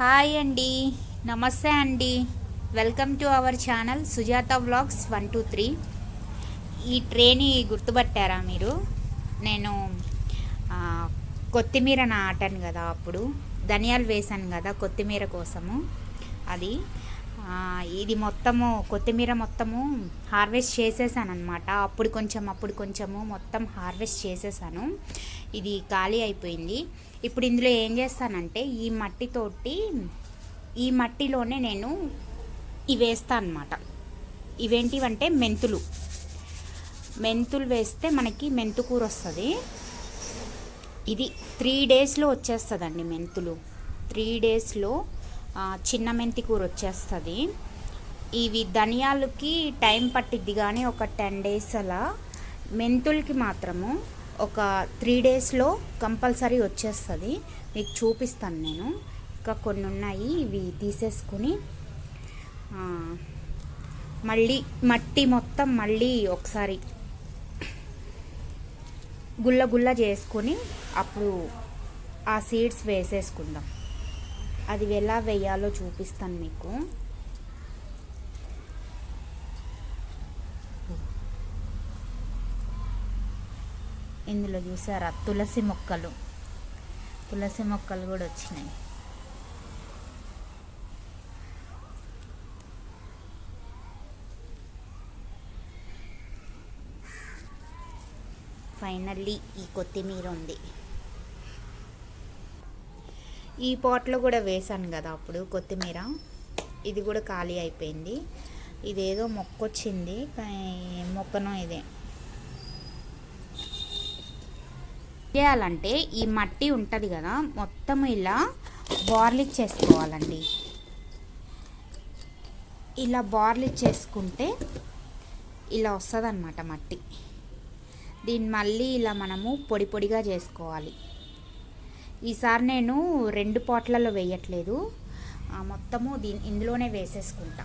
Hi అండి. నమస్తే అండి. Welcome to our channel Sujatha vlogs one two three. ఈ ట్రేని గుర్తుపట్టారా మీరు? నేను కొత్తిమీర నాటాను కదా అప్పుడు. ధనియాలు వేశాను కదా కొత్తిమీర కోసము. అది ఇది మొత్తము కొత్తిమీర మొత్తము హార్వెస్ట్ చేసేసాను అనమాట అప్పుడు కొంచెం అప్పుడు కొంచెము మొత్తం హార్వెస్ట్ చేసేసాను. ఇది ఖాళీ అయిపోయింది. ఇప్పుడు ఇందులో ఏం చేస్తానంటే ఈ మట్టితోటి ఈ మట్టిలోనే నేను ఇవి వేస్తాను అనమాట ఇవేంటివంటే మెంతులు. మెంతులు వేస్తే మనకి మెంతు కూర వస్తుంది. ఇది త్రీ డేస్లో వచ్చేస్తుందండి మెంతులు. త్రీ డేస్లో చిన్న మెంతి కూర వచ్చేస్తుంది. ఇవి ధనియాలకి టైం పట్టిద్ది కానీ ఒక టెన్ డేస్ అలా. మెంతులకి మాత్రము ఒక త్రీ డేస్లో కంపల్సరీ వచ్చేస్తుంది. మీకు చూపిస్తాను నేను. ఇంకా కొన్ని ఉన్నాయి ఇవి తీసేసుకుని మళ్ళీ మట్టి మొత్తం మళ్ళీ ఒకసారి గుల్ల గుల్ల చేసుకొని అప్పుడు ఆ సీడ్స్ వేసేసుకుందాం. అది ఎలా వేయాలో చూపిస్తాను మీకు. ఇందులో చూసారా? తులసి మొక్కలు. తులసి మొక్కలు కూడా వచ్చినాయి. ఫైనల్లీ ఈ కొత్తిమీర ఉంది. ఈ పాట్లో కూడా వేసాను కదా అప్పుడు కొత్తిమీర. ఇది కూడా ఖాళీ అయిపోయింది. ఇదేదో మొక్క వచ్చింది కానీ మొక్కనో ఇదే. చేయాలంటే ఈ మట్టి ఉంటుంది కదా మొత్తం ఇలా బార్లిక్ చేసుకోవాలండి. ఇలా బార్లిక్ చేసుకుంటే ఇలా వస్తుంది మట్టి. దీన్ని మళ్ళీ ఇలా మనము పొడి పొడిగా చేసుకోవాలి. ఈసారి నేను రెండు పాట్లలో వేయట్లేదు. మొత్తము దీని ఇందులోనే వేసేసుకుంటా.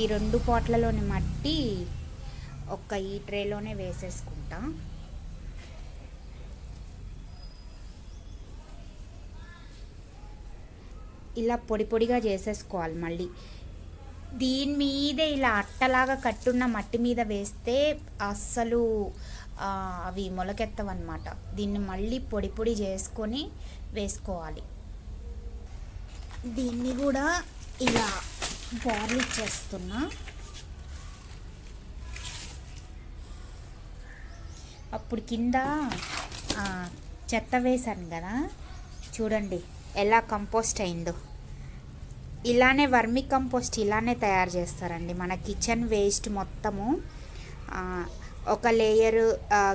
ఈ రెండు పాట్లలోని మట్టి ఒక్క ఈ ట్రేలోనే వేసేసుకుంటా. ఇలా పొడి పొడిగా చేసేసుకోవాలి మళ్ళీ. దీని మీదే ఇలా అట్టలాగా కట్టున్న మట్టి మీద వేస్తే అస్సలు అవి మొలకెత్తవన్నమాట. దీన్ని మళ్ళీ పొడి పొడి చేసుకొని వేసుకోవాలి. దీన్ని కూడా ఇలా బార్లీ చేస్తున్నా. అప్పుడు కింద చెత్త వేశాను కదా. చూడండి ఎలా కంపోస్ట్ అయిందో. ఇలానే వర్మి కంపోస్ట్ ఇలానే తయారు చేస్తారండి. మన కిచెన్ వేస్ట్ మొత్తము ఒక లేయర్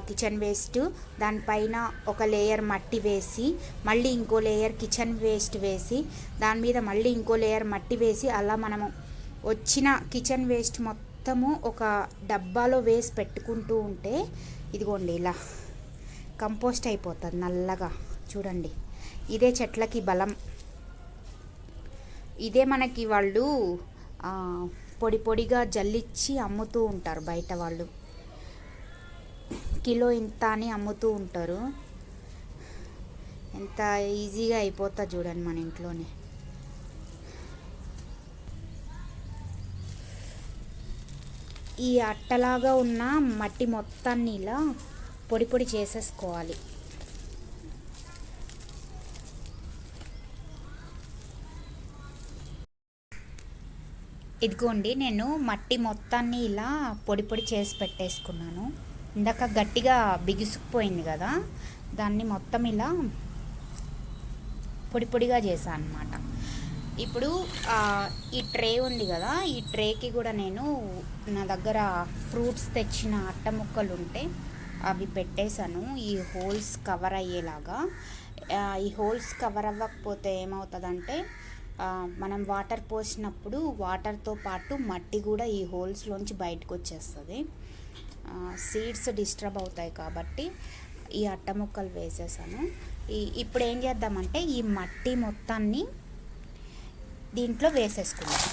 కిచెన్ వేస్ట్ దానిపైన ఒక లేయర్ మట్టి వేసి మళ్ళీ ఇంకో లేయర్ కిచెన్ వేస్ట్ వేసి దాని మీద మళ్ళీ ఇంకో లేయర్ మట్టి వేసి అలా మనము వచ్చిన కిచెన్ వేస్ట్ మొత్తము ఒక డబ్బాలో వేసి పెట్టుకుంటూ ఉంటే ఇదిగోండి ఇలా కంపోస్ట్ అయిపోతుంది నల్లగా. చూడండి ఇదే చెట్లకి బలం. ఇదే మనకి వాళ్ళు పొడి పొడిగా జల్లిచ్చి అమ్ముతూ ఉంటారు బయట వాళ్ళు. కిలో ఇంత అని అమ్ముతూ ఉంటారు. ఎంత ఈజీగా అయిపోతా చూడండి మన ఇంట్లోనే. ఈ అట్టలాగా ఉన్న మట్టి మొత్తాన్ని ఇలా పొడి పొడి చేసేసుకోవాలి. ఇదిగోండి నేను మట్టి మొత్తాన్ని ఇలా పొడి పొడి చేసి పెట్టేసుకున్నాను. ఇందాక గట్టిగా బిగుసుకుపోయింది కదా దాన్ని మొత్తం ఇలా పొడి పొడిగా చేశాను అనమాట ఇప్పుడు ఈ ట్రే ఉంది కదా ఈ ట్రేకి కూడా నేను నా దగ్గర ఫ్రూట్స్ తెచ్చిన అట్ట ముక్కలు ఉంటే అవి పెట్టేశాను. ఈ హోల్స్ కవర్ అయ్యేలాగా. ఈ హోల్స్ కవర్ అవ్వకపోతే ఏమవుతుందంటే మనం వాటర్ పోసినప్పుడు వాటర్తో పాటు మట్టి కూడా ఈ హోల్స్లోంచి బయటకు వచ్చేస్తుంది సీడ్స్ డిస్టర్బ్ అవుతాయి కాబట్టి ఈ అట్ట ముక్కలు వేసేసాను. ఈ ఇప్పుడు ఏం చేద్దామంటే ఈ మట్టి మొత్తాన్ని దీంట్లో వేసేసుకుందాం.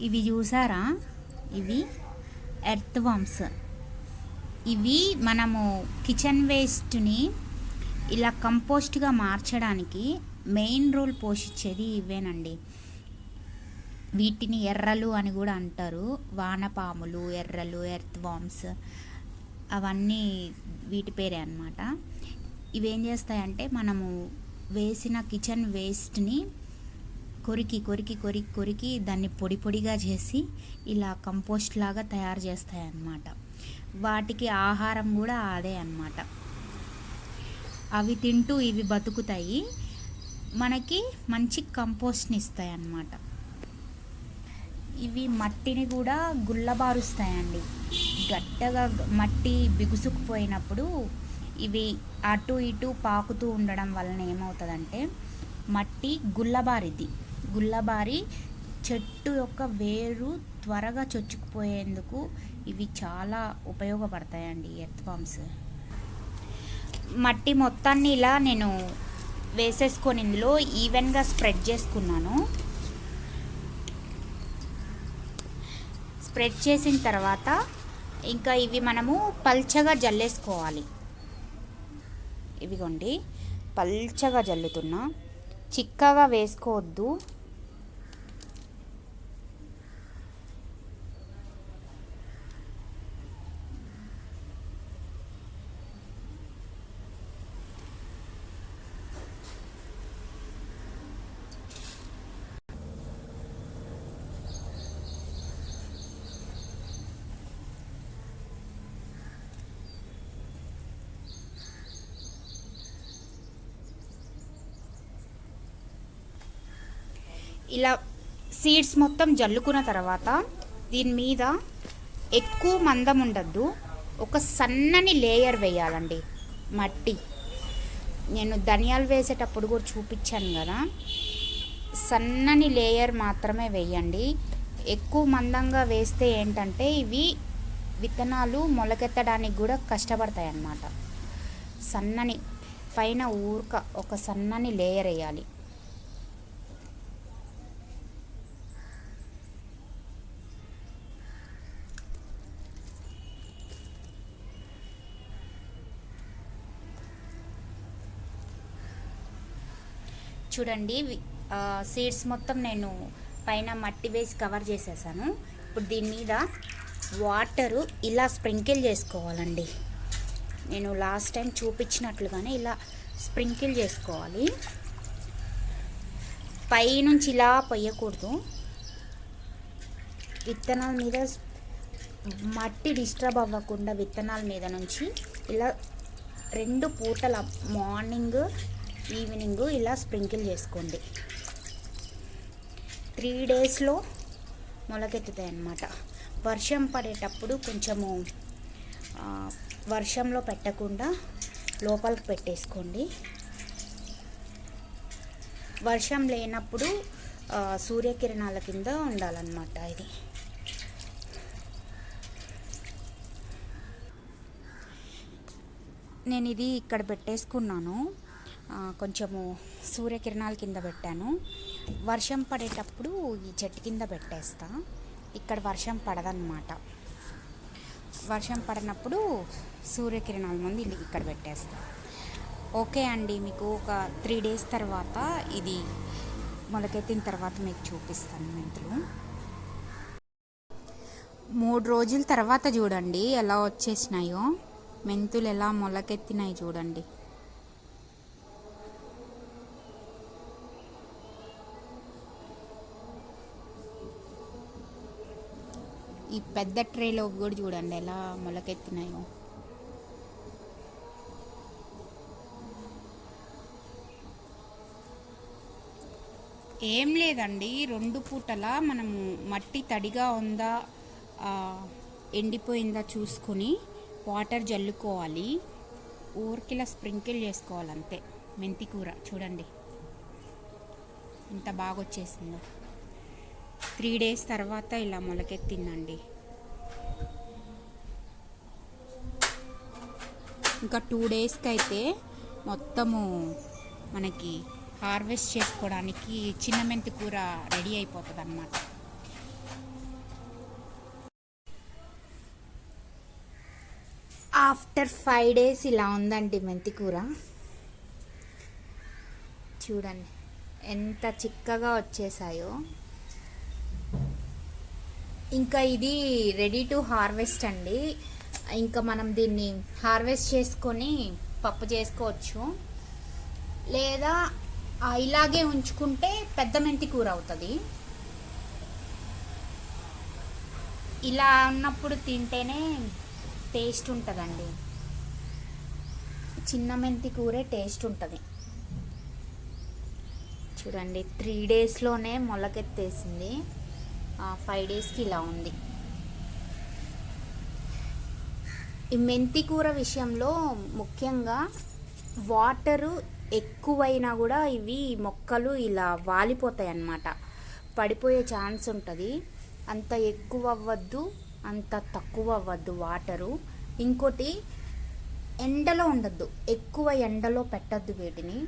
ఇవి చూసారా? ఇవి ఎర్త్ వామ్స్. ఇవి మనము కిచెన్ వేస్ట్ని ఇలా కంపోస్ట్గా మార్చడానికి మెయిన్ రోల్ పోషించేది ఇవేనండి. వీటిని ఎర్రలు అని కూడా అంటారు. వానపాములు ఎర్రలు ఎర్త్ వామ్స్ అవన్నీ వీటి పేరే అన్నమాట. ఇవేం చేస్తాయంటే మనము వేసిన కిచెన్ వేస్ట్ని కొరికి కొరికి కొరికి కొరికి దాన్ని పొడి పొడిగా చేసి ఇలా కంపోస్ట్ లాగా తయారు చేస్తాయి అన్నమాట వాటికి ఆహారం కూడా అదే అన్నమాట. అవి తింటూ ఇవి బతుకుతాయి. మనకి మంచి కంపోస్ట్ని ఇస్తాయి అన్నమాట ఇవి మట్టిని కూడా గుల్లబారుస్తాయండి. గట్టగా మట్టి బిగుసుకుపోయినప్పుడు ఇవి అటు ఇటు పాకుతూ ఉండడం వలన ఏమవుతుందంటే మట్టి గుల్లబారిద్ది. గుల్లబారి చెట్టు యొక్క వేరు త్వరగా చొచ్చుకుపోయేందుకు ఇవి చాలా ఉపయోగపడతాయండి ఎర్త్ బాంబ్స్ మట్టి మొత్తాన్ని ఇలా నేను వేసేసుకొని ఇందులో ఈవెన్గా స్ప్రెడ్ చేసుకున్నాను. స్ప్రెడ్ చేసిన తర్వాత ఇంకా ఇవి మనము పల్చగా జల్లేసుకోవాలి. ఇవిగోండి పల్చగా జల్లుతున్నా. చిక్కగా వేసుకోవద్దు. ఇలా సీడ్స్ మొత్తం జల్లుకున్న తర్వాత దీని మీద ఎక్కువ మందం ఉండద్దు. ఒక సన్నని లేయర్ వేయాలండి మట్టి. నేను ధనియాలు వేసేటప్పుడు కూడా చూపించాను కదా. సన్నని లేయర్ మాత్రమే వేయండి. ఎక్కువ మందంగా వేస్తే ఏంటంటే ఇవి విత్తనాలు మొలకెత్తడానికి కూడా కష్టపడతాయి అన్నమాట సన్నని పైన ఊరక ఒక సన్నని లేయర్ వేయాలి. చూడండి సీడ్స్ మొత్తం నేను పైన మట్టి వేసి కవర్ చేసేసాను. ఇప్పుడు దీని మీద వాటరు ఇలా స్ప్రింకిల్ చేసుకోవాలండి. నేను లాస్ట్ టైం చూపించినట్లుగానే ఇలా స్ప్రింకిల్ చేసుకోవాలి. పైనుంచి ఇలా పొయ్యకూడదు. విత్తనాల మీద మట్టి డిస్టర్బ్ అవ్వకుండా విత్తనాల మీద నుంచి ఇలా రెండు పూటల మార్నింగ్ ఈవినింగ్ ఇలా స్ప్రింకిల్ చేసుకోండి. త్రీ డేస్లో మొలకెత్తుతాయి అన్నమాట వర్షం పడేటప్పుడు కొంచెము వర్షంలో పెట్టకుండా లోపలికి పెట్టేసుకోండి. వర్షం లేనప్పుడు సూర్యకిరణాల కింద ఉండాలన్నమాట ఇది. నేను ఇది ఇక్కడ పెట్టేసుకున్నాను. కొంచెము సూర్యకిరణాల కింద పెట్టాను. వర్షం పడేటప్పుడు ఈ చెట్టు కింద పెట్టేస్తా. ఇక్కడ వర్షం పడదన్నమాట. వర్షం పడినప్పుడు సూర్యకిరణాల ముందు ఇక్కడ పెట్టేస్తా. ఓకే అండి మీకు ఒక త్రీ డేస్ తర్వాత ఇది మొలకెత్తిన తర్వాత మీకు చూపిస్తాను మెంతులు మూడు రోజుల తర్వాత చూడండి ఎలా వచ్చేసినాయో. మెంతులు ఎలా మొలకెత్తినాయి చూడండి. ఈ పెద్ద ట్రేలో కూడా చూడండి ఎలా మొలకెత్తినాయో. ఏం లేదండి రెండు పూటల మనము మట్టి తడిగా ఉందా ఎండిపోయిందా చూసుకొని వాటర్ జల్లుకోవాలి. ఊరికిలా స్ప్రింకిల్ చేసుకోవాలి అంతే మెంతి కూర చూడండి ఎంత బాగా వచ్చేసిందో త్రీ డేస్ తర్వాత ఇలా మొలకెత్తిందండి. ఇంకా టూ డేస్కి అయితే మొత్తము మనకి హార్వెస్ట్ చేసుకోవడానికి చిన్న మెంతి కూర రెడీ అయిపోతుంది అన్నమాట ఆఫ్టర్ ఫైవ్ డేస్ ఇలా ఉందండి మెంతి కూర. చూడండి ఎంత చిక్కగా వచ్చేసాయో. ఇంకా ఇది రెడీ టు హార్వెస్ట్ అండి. ఇంకా మనం దీన్ని హార్వెస్ట్ చేసుకొని పప్పు చేసుకోవచ్చు. లేదా ఇలాగే ఉంచుకుంటే పెద్ద మెంతి కూర అవుతుంది. ఇలా ఉన్నప్పుడు తింటేనే టేస్ట్ ఉంటుందండి. చిన్న మెంతి కూరే టేస్ట్ ఉంటుంది. చూడండి త్రీ డేస్లోనే మొలకెత్తేసింది. ఫైవ్ డేస్కి ఇలా ఉంది. ఈ మెంతి కూర విషయంలో ముఖ్యంగా వాటరు ఎక్కువైనా కూడా ఇవి మొక్కలు ఇలా వాలిపోతాయి అన్నమాట పడిపోయే ఛాన్స్ ఉంటుంది. అంత ఎక్కువ అవ్వద్దు అంత తక్కువ అవ్వద్దు వాటరు. ఇంకోటి ఎండలో ఉండద్దు. ఎక్కువ ఎండలో పెట్టద్దు వీటిని.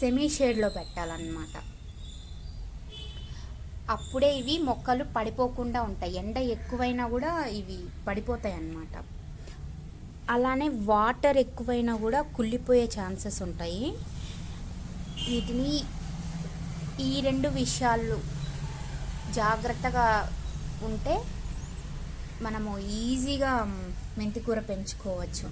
సెమీ షేడ్లో పెట్టాలన్నమాట. అప్పుడే ఇవి మొక్కలు పడిపోకుండా ఉంటాయి. ఎండ ఎక్కువైనా కూడా ఇవి పడిపోతాయి అన్నమాట అలానే వాటర్ ఎక్కువైనా కూడా కుళ్ళిపోయే ఛాన్సెస్ ఉంటాయి. వీటిని ఈ రెండు విషయాలు జాగ్రత్తగా ఉంటే మనము ఈజీగా మెంతికూర పెంచుకోవచ్చు.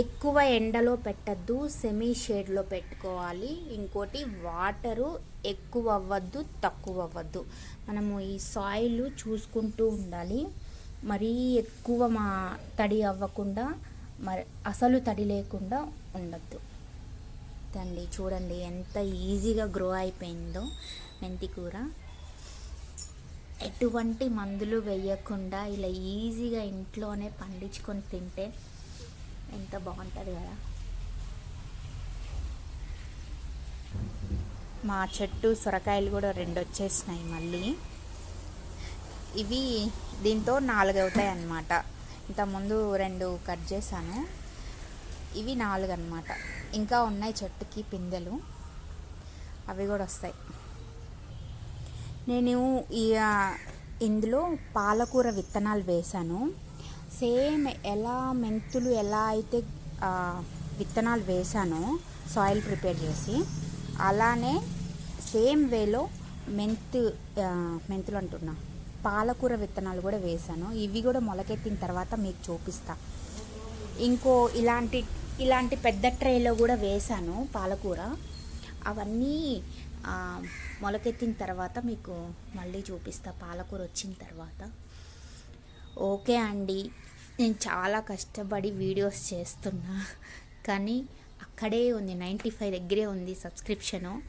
ఎక్కువ ఎండలో పెట్టద్దు సెమీ షేడ్లో పెట్టుకోవాలి. ఇంకోటి వాటరు ఎక్కువ అవ్వద్దు తక్కువ అవ్వద్దు. మనము ఈ సాయిల్ చూసుకుంటూ ఉండాలి. మరీ ఎక్కువ మా తడి అవ్వకుండా మరి అసలు తడి లేకుండా ఉండద్దు. తండి చూడండి ఎంత ఈజీగా గ్రో అయిపోయిందో మెంతి కూర. ఎటువంటి మందులు వేయకుండా ఇలా ఈజీగా ఇంట్లోనే పండించుకొని తింటే ఎంత బాగుంటుంది కదా. మా చెట్టు సొరకాయలు కూడా రెండు వచ్చేసినాయి మళ్ళీ. ఇవి దీంతో నాలుగు అవుతాయి అన్నమాట. ఇంతకుముందు రెండు కట్ చేశాను. ఇవి నాలుగు అన్నమాట. ఇంకా ఉన్నాయి చెట్టుకి పిందెలు. అవి కూడా వస్తాయి. నేను ఈ ఇందులో పాలకూర విత్తనాలు వేశాను. సేమ్ ఎలా మెంతులు ఎలా అయితే విత్తనాలు వేసానో సాయిల్ ప్రిపేర్ చేసి అలానే సేమ్ వేలో మెంతు మెంతులు అంటున్నా పాలకూర విత్తనాలు కూడా వేశాను ఇవి కూడా మొలకెత్తిన తర్వాత మీకు చూపిస్తా. ఇంకో ఇలాంటి ఇలాంటి పెద్ద ట్రేలో కూడా వేశాను పాలకూర. అవన్నీ మొలకెత్తిన తర్వాత మీకు మళ్ళీ చూపిస్తా పాలకూర వచ్చిన తర్వాత. ఓకే అండి. నేను చాలా కష్టపడి వీడియోస్ చేస్తున్నా. కానీ అక్కడే ఉంది నైంటీ ఫైవ్ దగ్గరే ఉంది సబ్స్క్రిప్షను.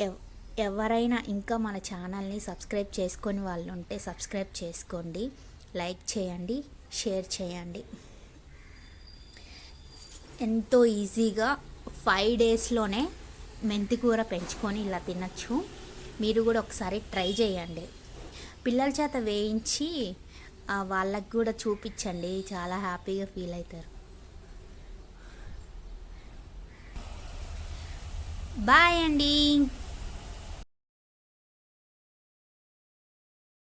ఎవ్ ఎవరైనా ఇంకా మన ఛానల్ని సబ్స్క్రైబ్ చేసుకొని వాళ్ళు ఉంటే సబ్స్క్రైబ్ చేసుకోండి. లైక్ చేయండి షేర్ చేయండి. ఎంతో ఈజీగా ఫైవ్ డేస్లోనే మెంతికూర పెంచుకొని ఇలా తినచ్చు. మీరు కూడా ఒకసారి ట్రై చేయండి. పిల్లల చేత వేయించి వాళ్ళకి కూడా చూపించండి. చాలా హ్యాపీగా ఫీల్ అవుతారు. బాయ్ అండి.